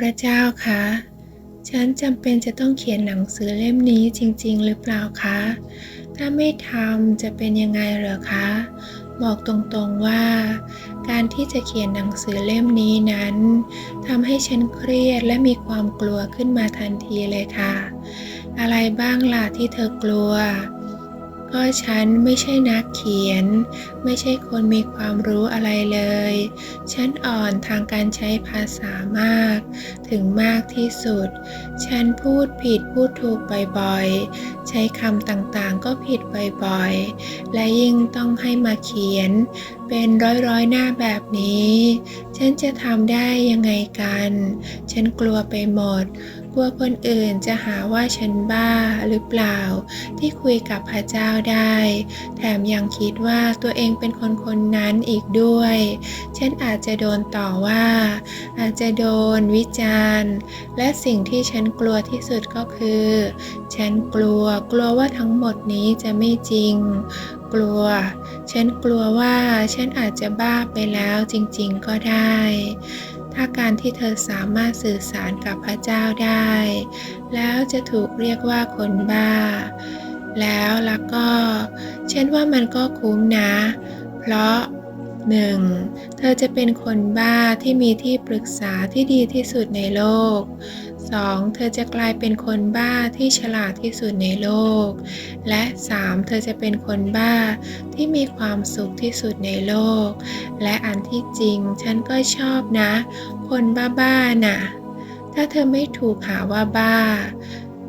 พระเจ้าคะ ฉันจำเป็นจะต้องเขียนหนังสือเล่มนี้จริง ๆ หรือเปล่าคะ ถ้าไม่ทำจะเป็นยังไงเหรอคะ บอกตรงๆว่า การที่จะเขียนหนังสือเล่มนี้นั้นทำให้ฉันเครียดและมีความกลัวขึ้นมาทันทีเลยค่ะ อะไรบ้างล่ะที่เธอกลัว ก็ฉันไม่ใช่นักเขียน ไม่ใช่คนมีความรู้อะไรเลย ฉันอ่อนทางการใช้ภาษามาก ถึงมากที่สุด ฉันพูดผิดพูดถูกบ่อยๆ ใช้คำต่างๆก็ผิดบ่อยๆ และยิ่งต้องให้มาเขียน เป็นร้อยๆหน้าแบบนี้ ฉันจะทำได้ยังไงกัน ฉันกลัวไปหมด กลัวคนอื่นจะหาว่าฉันบ้าหรือเปล่า ที่คุยกับพระเจ้าได้ แถมยังคิดว่าตัวเองเป็นคนคนนั้นอีกด้วยฉันอาจจะโดนต่อว่า อาจจะโดนวิจารณ์ และสิ่งที่ฉันกลัวที่สุดก็คือ ฉันกลัวกลัวว่าทั้งหมดนี้จะไม่จริง กลัว ฉันกลัวว่าฉันอาจจะบ้าไปแล้วจริง ๆ ก็ได้ ถ้าการที่เธอสามารถสื่อสารกับพระเจ้าได้ แล้วจะถูกเรียกว่าคนบ้า แล้วแล้วก็เช่นว่ามันก็คุ้มนะ เพราะ 1. เธอจะเป็นคนบ้าที่มีที่ปรึกษาที่ดีที่สุดในโลก 2. เธอจะกลายเป็นคนบ้าที่ฉลาดที่สุดในโลก และ 3. เธอจะเป็นคนบ้าที่มีความสุขที่สุดในโลก และอันที่จริงฉันก็ชอบนะ คนบ้าๆน่ะ ถ้าเธอไม่ถูกหาว่าบ้า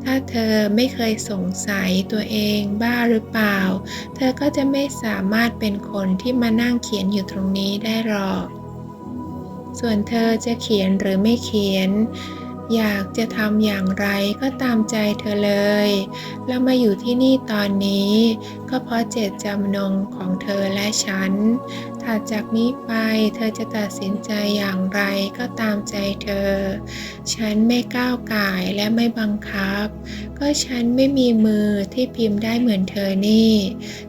ถ้าเธอไม่เคยสงสัยตัวเองบ้าหรือเปล่า เธอก็จะไม่สามารถเป็นคนที่มานั่งเขียนอยู่ตรงนี้ได้หรอก ส่วนเธอจะเขียนหรือไม่เขียน อยากจะทำอย่างไรก็ตามใจเธอเลย เรามาอยู่ที่นี่ตอนนี้ ก็เพราะเจตจำนงของเธอและฉัน ถัดจากนี้ไปเธอจะตัดสินใจอย่างไรก็ตามใจเธอ ฉันไม่ก้าวก่ายและไม่บังคับ ก็ฉันไม่มีมือที่พิมพ์ได้เหมือนเธอนี่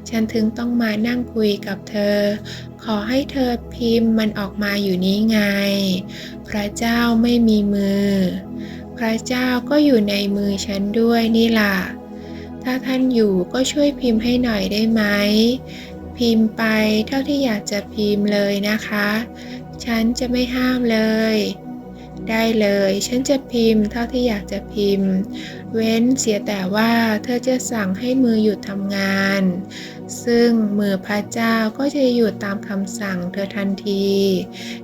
ฉันถึงต้องมานั่งคุยกับเธอ ขอให้เธอพิมพ์มันออกมาอยู่นี้ไง พระเจ้าไม่มีมือ พระเจ้าก็อยู่ในมือฉันด้วยนี่ล่ะ ถ้าท่านอยู่ก็ช่วยพิมพ์ให้หน่อยได้ไหม พิมพ์ไปเท่าที่อยากจะพิมพ์เลยนะคะ ฉันจะไม่ห้ามเลย ได้เลย ฉันจะพิมพ์เท่าที่อยากจะพิมพ์ เว้นเสียแต่ว่าเธอจะสั่งให้มือหยุดทำงาน ซึ่งมือพระเจ้าก็จะหยุดตามคำสั่งเธอทันที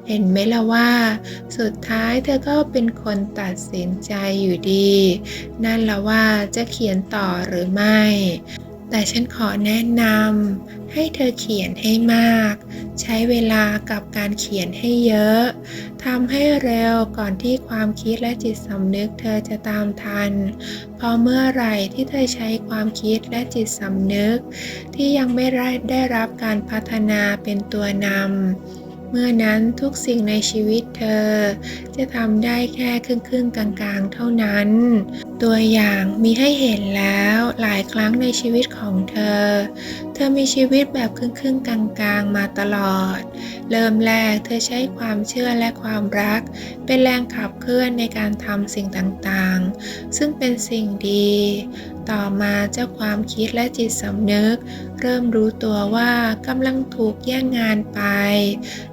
เห็นไหมล่ะว่า สุดท้ายเธอก็เป็นคนตัดสินใจอยู่ดี นั่นละว่าจะเขียนต่อหรือไม่ แต่ฉันขอแนะนำให้เธอเขียนให้มาก ใช้เวลากับการเขียนให้เยอะทำให้เร็วก่อนที่ความคิดและจิตสำนึกเธอจะตามทันพราะเมื่อไหร่ที่เธอใช้ความคิดและจิตสำนึก ที่ยังไม่ได้ได้รับการพัฒนาเป็นตัวนำเมื่อนั้นทุกสิ่งในชีวิตเธอ จะทำได้แค่ครึ่งครึ่งๆกลางๆ เท่านั้น ตัวอย่างมีให้เห็นแล้วหลายครั้งในชีวิตของเธอ เธอมีชีวิตแบบครึ่งครึ่งๆกลางๆมาตลอด เริ่มแรกเธอใช้ความเชื่อและความรัก เป็นแรงขับเคลื่อนในการทำสิ่งต่างๆ ซึ่งเป็นสิ่งดี ต่อมาเจ้าความคิดและจิตสำนึก เริ่มรู้ตัวว่ากำลังถูกแย่งงานไป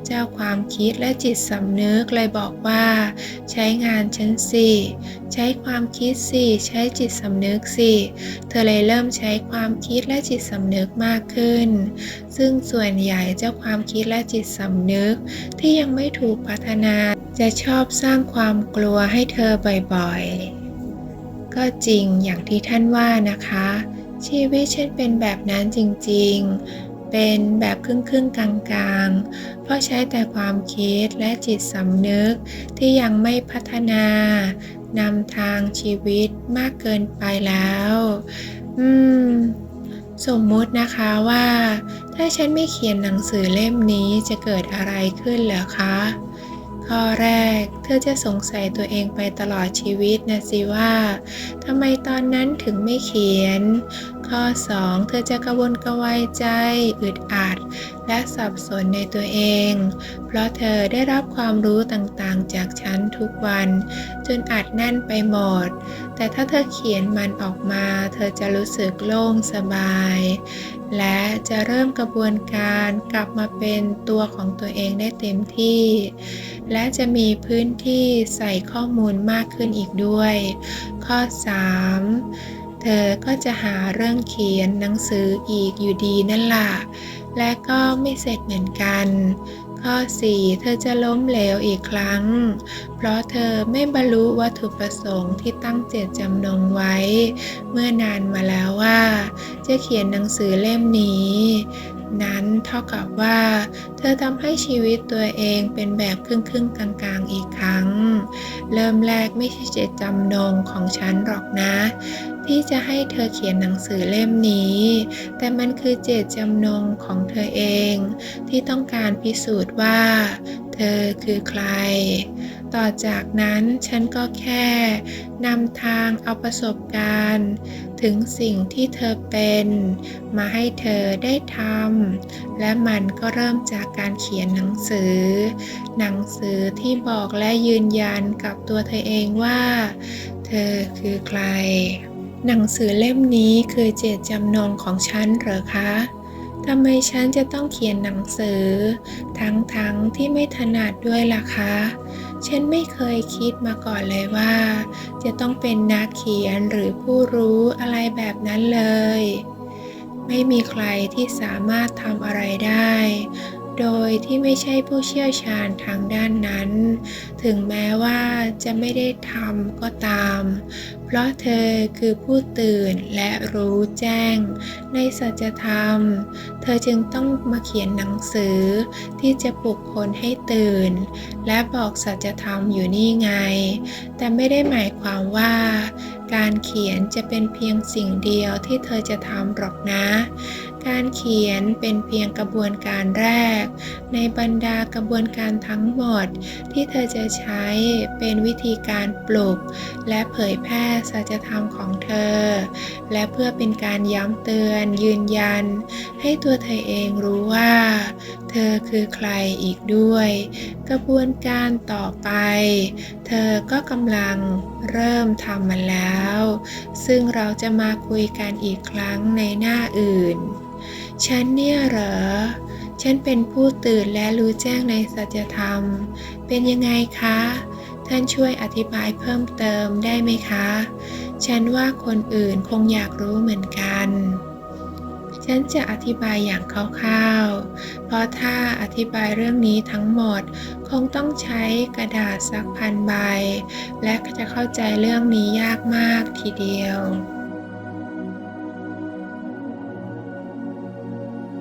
เจ้าความคิดและจิตสำนึกเลยบอกว่า ใช้งานฉันสิ ใช้ความคิดสิใช้จิตสำนึกสิ เธอเลยเริ่มใช้ความคิดและจิตสำนึกมากขึ้น ซึ่งส่วนใหญ่เจ้าความคิดและจิตสำนึก ที่ยังไม่ถูกพัฒนา จะชอบสร้างความกลัวให้เธอบ่อยๆ ก็จริงอย่างที่ท่านว่านะคะ ชีวิตฉันเป็นแบบนั้นจริง ๆเป็นแบบครึ่งๆกลางๆเพราะใช้แต่ความคิดและจิตสำนึกที่ยังไม่พัฒนา นำทางชีวิตมากเกินไปแล้ว อืม สมมุตินะคะว่า ถ้าฉันไม่เขียนหนังสือเล่มนี้จะเกิดอะไรขึ้นเหรอคะ ข้อแรก เธอจะสงสัยตัวเองไปตลอดชีวิตนะสิว่าทำไมตอนนั้นถึงไม่เขียน ข้อ 2 เธอจะกระวนกระวายใจ อึดอัด และสับสนในตัวเอง เพราะเธอได้รับความรู้ต่างๆ จากฉันทุกวัน จนอัดแน่นไปหมด แต่ถ้าเธอเขียนมันออกมา เธอจะรู้สึกโล่งสบาย และจะเริ่มกระบวนการกลับมาเป็นตัวของตัวเองได้เต็มที่ และจะมีพื้นที่ใส่ข้อมูลมากขึ้นอีกด้วย ข้อ 3 ธอก็จะหาเรื่องเขียนหนังสืออีกอยู่ดีนั่นล่ะ และก็ไม่เสร็จเหมือนกัน ข้อ 4 เธอจะล้มเหลวอีกครั้ง เพราะเธอไม่บรรลุวัตถุประสงค์ที่ตั้งเจตจำนงไว้ เมื่อนานมาแล้วว่า จะเขียนหนังสือเล่มนี้ นั้นเท่ากับว่า เธอทำให้ชีวิตตัวเองเป็นแบบครึ่งๆกลางๆอีกครั้ง เริ่มแรกไม่ใช่เจตจำนงของฉันหรอกนะ ที่จะให้เธอเขียนหนังสือเล่มนี้ แต่มันคือเจตจำนงของเธอเอง ที่ต้องการพิสูจน์ว่า เธอคือใคร ต่อจากนั้นฉันก็แค่นำทางเอาประสบการณ์ ถึงสิ่งที่เธอเป็น มาให้เธอได้ทำและมันก็เริ่มจากการเขียนหนังสือ หนังสือที่บอกและยืนยันกับตัวเธอเองว่า เธอคือใคร หนังสือเล่มนี้คือเจตจำนงของฉันเหรอคะ ทำไมฉันจะต้องเขียนหนังสือ ทั้งๆทที่ไม่ถนัดด้วยล่ะคะ ฉันไม่เคยคิดมาก่อนเลยว่า จะต้องเป็นนักเขียนหรือผู้รู้อะไรแบบนั้นเลย ไม่มีใครที่สามารถทำอะไรได้ โดยที่ไม่ใช่ผู้เชี่ยวชาญทางด้านนั้น ถึงแม้ว่าจะไม่ได้ทำก็ตาม เพราะเธอคือผู้ตื่นและรู้แจ้ง ในสัจธรรม เธอจึงต้องมาเขียนหนังสือที่จะปลุกคนให้ตื่น และบอกสัจธรรมอยู่นี่ไง แต่ไม่ได้หมายความว่า การเขียนจะเป็นเพียงสิ่งเดียวที่เธอจะทำหรอกนะ การเขียนเป็นเพียงกระบวนการแรก ในบรรดากระบวนการทั้งหมด ที่เธอจะใช้เป็นวิธีการปลุก และเผยแพร่สัจธรรมของเธอ และเพื่อเป็นการย้ำเตือน ยืนยัน ให้ตัวเธอเองรู้ว่า เธอคือใครอีกด้วย กระบวนการต่อไป เธอก็กำลังเริ่มทำมันแล้ว ซึ่งเราจะมาคุยกันอีกครั้งในหน้าอื่น ฉันเนี่ยเหรอ ฉันเป็นผู้ตื่นและรู้แจ้งในสัจธรรม เป็นยังไงคะ ท่านช่วยอธิบายเพิ่มเติมได้ไหมคะ ฉันว่าคนอื่นคงอยากรู้เหมือนกัน ฉันจะอธิบายอย่างคร่าวๆ เพราะถ้าอธิบายเรื่องนี้ทั้งหมดคงต้องใช้กระดาษสักพันใบ และจะเข้าใจเรื่องนี้ยากมากทีเดียว